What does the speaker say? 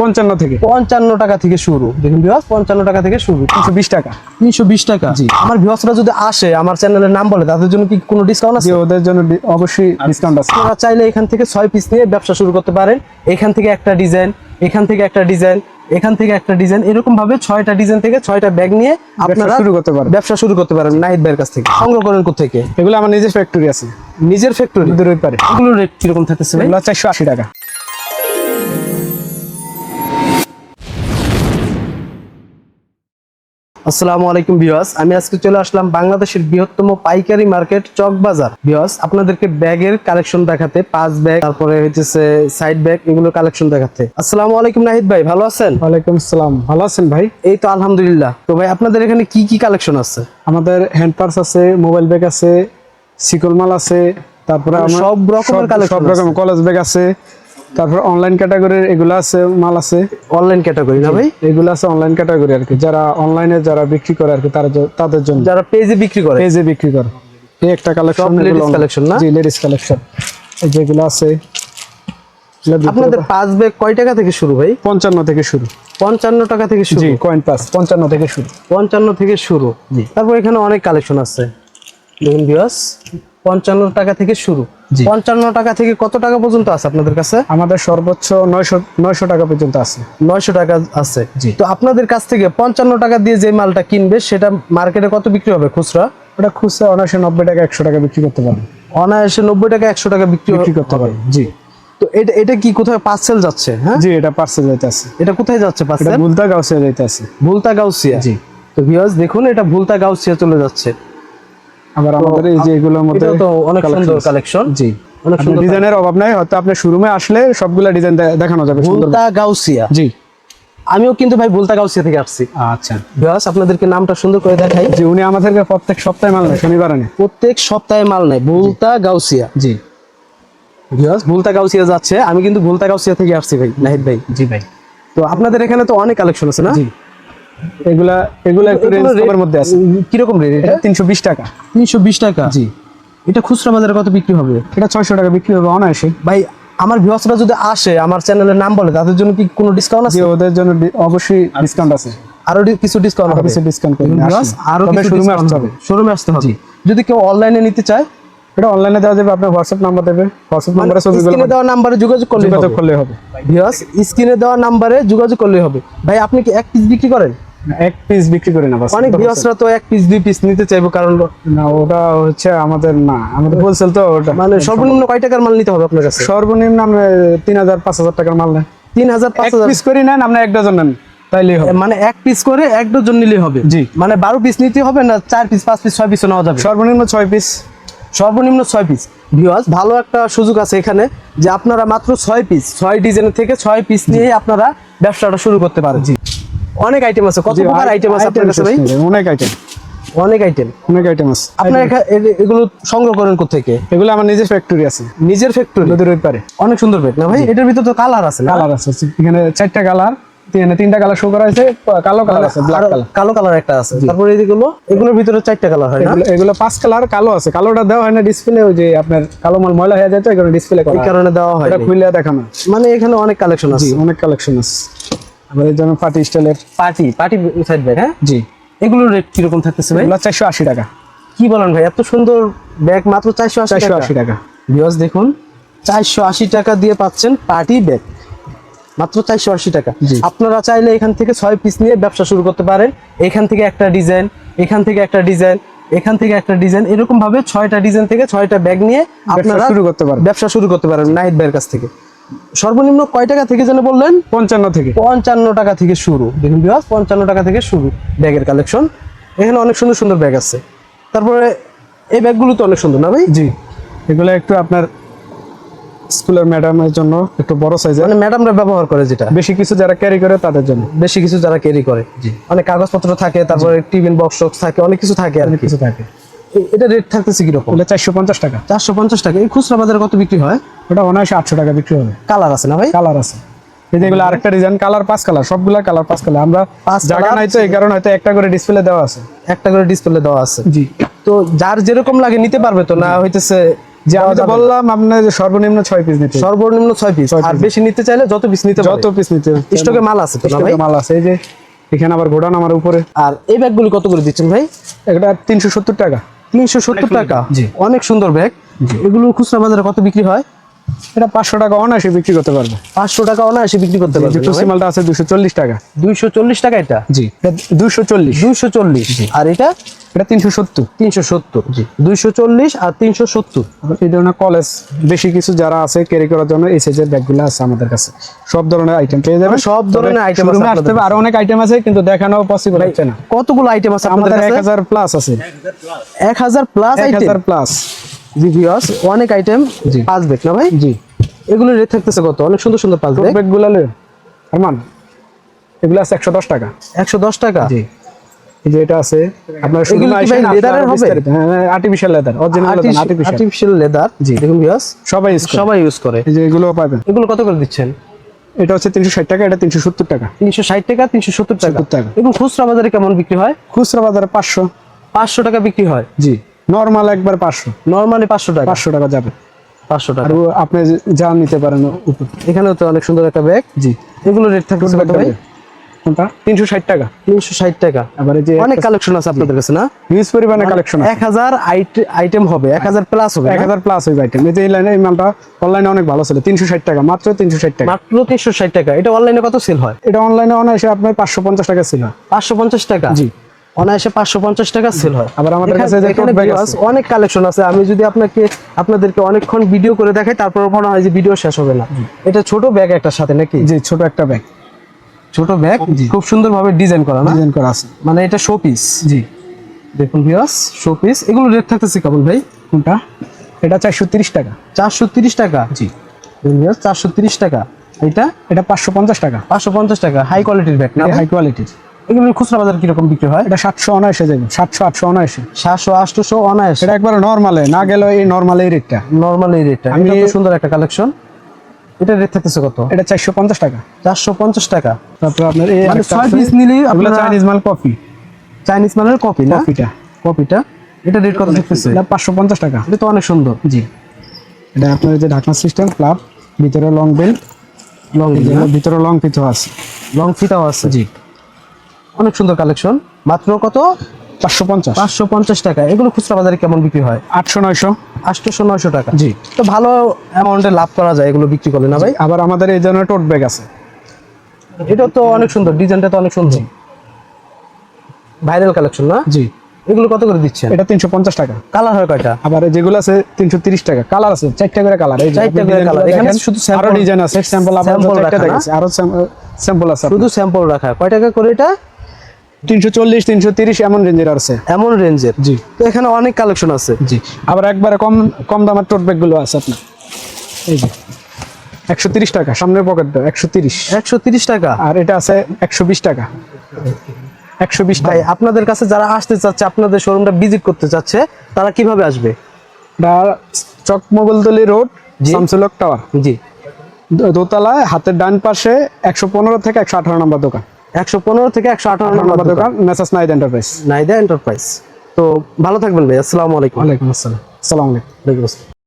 পঞ্চান্ন থেকে। পঞ্চান্ন টাকা থেকে শুরু। দেখুন ভিউয়ার্স পঞ্চান্ন টাকা থেকে শুরু। তিনশো বিশ টাকা। তিনশো বিশ টাকা। জি। আমার ভিউয়ার্সরা যদি আসে আমার চ্যানেলের নাম বলে তাদের জন্য কি কোনো ডিসকাউন্ট আছে? ওদের জন্য অবশ্যই ডিসকাউন্ট আছে। আপনারা চাইলে এখান থেকে ছয় পিস নিয়ে ব্যবসা শুরু করতে পারেন। এখান থেকে একটা ডিজাইন এখান থেকে একটা ডিজাইন এখান থেকে একটা ডিজাইন এরকম ভাবে ছয়টা ডিজাইন থেকে ছয়টা ব্যাগ নিয়ে আপনারা শুরু করতে পারেন। ব্যবসা শুরু করতে পারেন নাহিদ ভাইয়ের কাছ থেকে। সংগ্রহ করেন থেকে এগুলো আমার নিজের ফ্যাক্টরি আছে। নিজের ফ্যাক্টরি নদীর পারে। এগুলোর রেট কীরকম থাকতেছে এগুলো চারশো আশি টাকা। আসসালামু আলাইকুম ভিউয়ার্স। আমি আজকে চলে আসলাম বাংলাদেশের বৃহত্তম পাইকারি মার্কেট চক বাজার। ভিউয়ার্স আপনাদেরকে ব্যাগের কালেকশন দেখাতে পাঁচ ব্যাগ তারপরে হচ্ছে সাইড ব্যাগ এগুলো কালেকশন দেখাতে। আসসালামু আলাইকুম নাহিদ ভাই ভালো আছেন? ওয়ালাইকুম আসসালাম ভালো আছেন ভাই? এই তো আলহামদুলিল্লাহ। তো ভাই আপনাদের এখানে কি কি কালেকশন আছে? আমাদের হ্যান্ড পার্স আছে মোবাইল ব্যাগ আছে সিকল মাল আছে তারপরে মানে সব রকমের collection সব রকম কলেজ ব্যাগ আছে তারপর অনলাইন ক্যাটাগরির এগুলো আছে মাল আছে? অনলাইন ক্যাটাগরি না ভাই? এগুলো আছে অনলাইন ক্যাটাগরি আর কি। যারা অনলাইনে যারা বিক্রি করে আর কি তারা তাদের জন্য। যারা পেজে বিক্রি করে? যে বিক্রি করে। এই একটা কালেকশন ladies collection না? জি লেডিস কালেকশন এই যেগুলো আছে আপনাদের পাঁচ ব্যাগ কয় টাকা থেকে শুরু ভাই? পঞ্চান্ন থেকে শুরু। পঞ্চান্ন টাকা থেকে শুরু? জি কয়েন পাস পঞ্চান্ন থেকে শুরু। পঞ্চান্ন থেকে শুরু। জি। তারপর এখানে অনেক কালেকশন আছে। দেখুন ভিউয়ার্স পঞ্চান্ন টাকা থেকে শুরু। পঞ্চান্ন টাকা থেকে কত টাকা পর্যন্ত আছে আপনাদের কাছে? আমাদের সর্বোচ্চ নয়শো নয়শো টাকা পর্যন্ত আছে। নয়শো টাকা আছে। জি। তো আপনাদের কাছ থেকে পঞ্চান্ন টাকা দিয়ে যে মালটা কিনবে সেটা মার্কেটে কত বিক্রি হবে খুচরা? ওটা খুচরা অনায়াসে নব্বই টাকা একশো টাকা বিক্রি করতে পারবেন অনায়াসে নব্বই টাকা একশো টাকা বিক্রি বিক্রি করতে হবে। পারবেন জি। তো এটা এটা কি কোথায় পার্সেল যাচ্ছে হ্যাঁ? জি এটা পার্সেল যাইতে আছে। এটা কোথায় যাচ্ছে পার্সেল গুলতা গাউসে যাইতে আছে। ভুলতা গাউসিয়া। জি। তো ভিউয়ার্স দেখুন এটা ভুলতা গাউসিয়া চলে যাচ্ছে। আবার আমাদের এই যে এগুলোর মধ্যে এটা তো অনেক সুন্দর কালেকশন জি। অনেক সুন্দর ডিজাইনের অভাব নাই হয়তো আপনার শোরুমে আসলে সবগুলা ডিজাইন দেখানো যাবে সুন্দর ভুলতা গাউসিয়া জি। আমিও কিন্তু ভাই ভুলতা গাউসিয়া থেকে আসছি। আচ্ছা। ভিউয়ার্স আপনাদেরকে নামটা সুন্দর করে দেখাই। জি উনি আমাদেরকে প্রত্যেক সপ্তাহে মাল নেয় শনিবার আনে প্রত্যেক সপ্তাহে মাল নেয়। ভুলতা গাউসিয়া জি। ভিউয়ার্স ভুলতা গাউসিয়া যাচ্ছে। আমি কিন্তু ভুলতা গাউসিয়া থেকে আসছি ভাই নাহিদ ভাই। জি ভাই। তো আপনাদের এখানে তো অনেক কালেকশন আছে না? জি। এগুলা এগুলা একটু রেঞ্জ কমের মধ্যে আছে। কীরকম রেট এটা? এটা তিনশো বিশ টাকা। তিনশো বিশ টাকা? জি। এটা খুচরা বাজারে কত বিক্রি হবে? এটা ছয়শো টাকা বিক্রি হবে অনায়াসে। ভাই আমার ভিউয়ার্সরা যদি আসে আমার চ্যানেলের নাম বলে তাদের জন্য কি কোনো ডিসকাউন্ট আছে? ওদের জন্য অবশ্যই ডিসকাউন্ট আছে। আরও কিছু ডিসকাউন্ট হবে। কিছু ডিসকাউন্ট। আরও কিছু শোরুমে আসতে হবে। শোরুমে আসতে হবে। যদি কেউ অনলাইনে নিতে চায়? এটা অনলাইনে দেওয়া যাবে আপনার হোয়াটসঅ্যাপ নাম্বার দেবে। হোয়াটসঅ্যাপ নাম্বারে স্ক্রিনে দেওয়া নাম্বারে যোগাযোগ করলে যোগাযোগ করলে হবে। ভিউয়ার্স স্ক্রিনে দেওয়া নাম্বারে যোগাযোগ করলে হবে। ভাই আপনি কি এক পিস বিক্রি করেন? এক পিস বিক্রি করে না অনেক ভিউয়ার্সরা তো এক পিস দুই পিস নিতে চাইব কারণ না ওটা হচ্ছে আমাদের না আমাদের হোলসেল তো ওটা মানে সর্বনিম্ন কয় টাকার মাল নিতে হবে আপনার কাছে? সর্বনিম্ন আমরা তিন হাজার পাঁচ হাজার টাকার মাল নেন তিন হাজার পাঁচ হাজার? পিস করি নেন আমরা এক ডজন নেন হবে। মানে এক পিস করে এক ডজন নিলে হবে? জি। মানে বারো পিস নিতে হবে না চার পিস পাঁচ পিস ছয় পিস নেওয়া যাবে? সর্বনিম্ন ছয় পিস সর্বনিম্ন ছয় পিস ভিউয়ার্স ভালো একটা সুযোগ আছে এখানে যে আপনারা মাত্র ছয় পিস ছয় ডিজাইনের থেকে ছয় পিস নিয়ে আপনারা ব্যবসাটা শুরু করতে পারেন। জি। অনেক আইটেম আছে। কত প্রকার আইটেম আছে আপনার কাছে ভাই? অনেক আইটেম অনেক আইটেম অনেক আইটেম আছে। আপনার এগুলো সংগ্রহ করেন থেকে এগুলো আমার নিজের ফ্যাক্টরি আছে। নিজের ফ্যাক্টরি নদীর ওই পারে। অনেক সুন্দর ব্যাগ না ভাই? এটার ভিতরে তো কালার আছে কালার আছে। এখানে চারটা কালার তিনটা কালার শো করা হয়েছে কালো কালার আছে ব্ল্যাক কালার কালো কালার একটা আছে। তারপরে এগুলো এগুলোর ভিতরে চারটা কালার হয় না? এগুলো পাঁচ কালার কালো আছে। কালোটা দেওয়া হয় না ডিসপ্লে ওই যে আপনার কালো মাল ময়লা হয়ে যায় তো এগুলো ডিসপ্লে করা এই কারণে দেওয়া হয় এটা খুলে দেখানো। মানে এখানে অনেক কালেকশন আছে। অনেক কালেকশন আছে। এই যেমন পার্টি স্টাইলের পার্টি পার্টি সাইড ব্যাগ হ্যাঁ? জি। এগুলোর রেট কীরকম থাকতেছে ভাই? চারশো আশি টাকা। কি বলেন ভাই এত সুন্দর ব্যাগ মাত্র চারশো চারশো আশি টাকা। ভিউয়ার্স দেখুন চারশো আশি টাকা দিয়ে পাচ্ছেন পার্টি ব্যাগ মাত্র চারশো আশি টাকা। জি। আপনারা চাইলে এখান থেকে ছয় পিস নিয়ে ব্যবসা শুরু করতে পারেন। এখান থেকে একটা ডিজাইন এখান থেকে একটা ডিজাইন এখান থেকে একটা ডিজাইন এরকম ভাবে ছয়টা ডিজাইন থেকে ছয়টা ব্যাগ নিয়ে আপনারা শুরু করতে পারেন। ব্যবসা শুরু করতে পারেন নাহিদ ভাইয়ের কাছ থেকে। সর্বনিম্ন কয় টাকা থেকে যেন বললেন? পঞ্চান্ন থেকে। পঞ্চান্ন টাকা থেকে শুরু। দেখুন বিভাগ পঞ্চান্ন টাকা থেকে শুরু ব্যাগের কালেকশন এখানে অনেক সুন্দর সুন্দর ব্যাগ আছে। তারপরে এই ব্যাগগুলো তো অনেক সুন্দর না ভাই? জি। এগুলো একটু আপনার স্কুলের ম্যাডামের জন্য একটু বড় সাইজের মানে ম্যাডামরা ব্যবহার করে যেটা। বেশি কিছু যারা ক্যারি করে তাদের জন্য। বেশি কিছু যারা ক্যারি করে। জি। অনেক কাগজপত্র থাকে তারপরে টিফিন বক্স টক্স থাকে অনেক কিছু থাকে আর অনেক কিছু থাকে। এটা রেট থাকতেছে কীরকম? চারশো পঞ্চাশ টাকা। চারশো পঞ্চাশ টাকা। এই খুচরা বাজারে কত বিক্রি হয়? ওটা অনায়াসে আটশো টাকা বিক্রি হবে। কালার আছে না ভাই? কালার আছে। এগুলো আরেকটা ডিজাইন কালার পাঁচ কালার সবগুলা কালার পাঁচ কালার আমরা জায়গা নাই তো এই কারণে হয়তো একটা করে ডিসপ্লে দেওয়া আছে। একটা করে ডিসপ্লে দেওয়া আছে। জি। তো যার যেরকম লাগে নিতে পারবে তো না হইতেছে যে আমি তো বললাম আপনার যে সর্বনিম্ন পিস নিতে সর্বনিম্ন পিস আর বেশি নিতে চাইলে যত পিস নিতে যত পিস নিতে স্টকে মাল আছে তো না ভাই? মাল আছে। এই যে এখানে আবার গোডাউন আমার উপরে। আর এই ব্যাগগুলি কত করে দিচ্ছেন ভাই? এটা তিনশো সত্তর টাকা। তিনশো সত্তর টাকা? জি। অনেক সুন্দর ব্যাগ। এগুলো খুচরা বাজারে কত বিক্রি হয়? এটা পাঁচশো টাকা অনায়াসে বিক্রি করতে পারবে। পাঁচশো টাকা অনায়াসে বিক্রি করতে পারবে টুসি মালটা আছে দুশো চল্লিশ টাকা। দুইশো চল্লিশ টাকা এটা? জি দুশো চল্লিশ। দুইশো চল্লিশ। আর এটা? এটা তিনশো সত্তর। তিনশো সত্তর। দুইশো চল্লিশ আর তিনশো সত্তর। এই ধরনের কলেজ বেশি কিছু যারা আছে ক্যারি করার জন্য এই সাইজের ব্যাগগুলো আছে আমাদের কাছে। সব ধরনের আইটেম পেয়ে যাবেন সব ধরনের আছে আসতে হবে। আরও অনেক আইটেম আছে কিন্তু দেখানো পসিবল হচ্ছে না। কতগুলো আইটেম আছে আমাদের এক হাজার প্লাস আছে। এক হাজার প্লাস এক হাজার প্লাস জি ভিউয়ার্স অনেক আইটেম জি। পাঁচ ব্যাগ না ভাই? জি। এগুলো রেট থাকতেছে কত? অনেক সুন্দর সুন্দর পাঁচ ব্যাগ ব্যাগগুলো আরমান এগুলো আছে একশো দশ টাকা। একশো দশ টাকা? জি। এই যে এটা আছে আপনার ভাই leather-এর হবে? Artificial leather original artificial artificial leather জি। দেখুন ভিউয়ার্স সবাই করে। সবাই ইউজ করে। এই যে এগুলো পাবেন। এগুলো কত করে দিচ্ছেন? এটা হচ্ছে তিনশো ষাট টাকা এটা তিনশো সত্তর টাকা। তিনশো ষাট টাকা তিনশো সত্তর টাকা। এবং খুচরা বাজারে কেমন বিক্রি হয়? খুচরা বাজারে পাঁচশো। পাঁচশো টাকা বিক্রি হয়। জি। নর্মাল একবার পাঁচশো। নর্মালি পাঁচশো টাকা। পাঁচশো টাকা যাবে। পাঁচশো টাকা। আর আপনি যা নিতে পারেন এখানেও তো অনেক সুন্দর একটা ব্যাগ জি। এগুলো রেট কত ভাই? কোনটা? টাকা। তিনশো ষাট টাকা। আবার যে অনেক কালেকশন আছে আপনাদের কাছে না? হিউজ পরিমাণে কালেকশন এক হাজার আইটেম হবে এক হাজার প্লাস হবে এক না? হাজার প্লাস হয়ে আইটেম এই যে এই লাইনে এই মালটা অনলাইনে অনেক ভালো ছিল তিনশো ষাট টাকা মাত্র তিনশো ষাট টাকা। মাত্র তিনশো ষাট টাকা। এটা অনলাইনে কত সেল হয়? এটা অনলাইনে অনায়াসে আপনার পাঁচশো পঞ্চাশ টাকা ছিল পাঁচশো পঞ্চাশ টাকা? জি। অনায়াসে পাঁচশো পঞ্চাশ টাকা সেল হয়। আবার আমাদের কাছে। অনেক কালেকশন আছে। আমি যদি আপনাকে আপনাদেরকে অনেকক্ষণ ভিডিও করে দেখাই তারপর মনে হয় যে ভিডিও শেষ হবে না। এটা ছোট ব্যাগ একটা সাথে নাকি? জি ছোট একটা ব্যাগ ছোট ব্যাগ খুব সুন্দর ভাবে ডিজাইন করা না? ডিজাইন করা আছে। মানে এটা শো পিস জি। দেখুন ভিউয়ার্স শো পিস এগুলো রেট থাকতেছে কেমন ভাই? কোনটা? এটা চারশো তিরিশ টাকা। চারশো তিরিশ টাকা? জি। চারশো তিরিশ টাকা। এটা? এটা পাঁচশো পঞ্চাশ টাকা। পাঁচশো পঞ্চাশ টাকা। হাই কোয়ালিটির ব্যাগ না হাই কোয়ালিটির এগুলো খুচরা বাজার কীরকম বিক্রি হয়? এটা সাতশো অনায়াসে যাবে সাতশো আটশো অনায়াসে সাতশো আটশোশো অনায়াসে এটা একবার নর্মালে না গেল এই নর্মাল এই রেটটা নর্মাল এই রেটটা আমি- সুন্দর একটা কালেকশন এটা রেট থাকতেছে কত? এটা চারশো পঞ্চাশ টাকা। চারশো পঞ্চাশ টাকা। তারপর আপনার এই মানে ছয় পিস এগুলো আপনারা চাইনিজ মাল কফি চাইনিজ মানের কপি না? কফিটা কপিটা এটা রেট কত থাকতেছে? এটা পাঁচশো পঞ্চাশ টাকা। এটা তো অনেক সুন্দর। জি। এটা আপনার যে ঢাকনা সিস্টেম ক্লাব ভিতরে লং বেল্ট লং ভিতরে লং পিথো আছে। লং ফিতাও আছে। জি। অনেক সুন্দর কালেকশন। মাত্র কত? পাঁচশো পঞ্চাশ। পাঁচশো পঞ্চাশ টাকা। এগুলো খুচরা বাজারে কেমন বিক্রি হয়? আটশো নয়শো। আটশোশো নয়শো টাকা। জি। তো ভালো অ্যামাউন্টে লাভ করা যায় এগুলো বিক্রি করলে না ভাই? আবার আমাদের এই ধরনের টোট ব্যাগ আছে। এটা তো অনেক সুন্দর ডিজাইনটা তো অনেক সুন্দর। ভাইরাল কালেকশন না? জি। এগুলো কত করে দিচ্ছেন? এটা তিনশো পঞ্চাশ টাকা। কালার হয় কয়টা? আবার যেগুলো আছে তিনশো তিরিশ টাকা। কালার আছে চারটা করে কালার এই চারটা করে design এখানে শুধু আরও ডিজাইন আছে। স্যাম্পল রাখা? আরও স্যাম্পল আছে শুধু স্যাম্পল রাখা। কয় টাকা করে এটা? তিনশো চল্লিশ তিনশো তিরিশ এমন রেঞ্জের আছে। এমন রেঞ্জের? জি। তো এখানে অনেক কালেকশন আছে। জি। আবার একবারে কম কম দামের টোট ব্যাগগুলো আছে আপনার। এই যে একশো তিরিশ টাকা সামনের পকেটটা একশো তিরিশ। একশো তিরিশ টাকা? আর এটা আছে একশো বিশ টাকা। একশো বিশ টাকা। আপনাদের কাছে যারা আসতে চাচ্ছে আপনাদের শোরুমটা ভিজিট করতে চাচ্ছে তারা কীভাবে আসবে? চক মোগলতলি রোড। শামসুলক টাওয়ার। জি। দোতলায় হাতের ডান পাশে একশো পনেরো থেকে একশো আঠারো নম্বর দোকান। একশো পনেরো থেকে একশো আঠারো নম্বর দোকান messrs Naida enterprise Naida enterprise তো ভালো থাকবেন ভাই আসসালামু আলাইকুম। ওয়ালাইকুম আসসালাম। আসসালামু আলাইকুম। আসসালাম।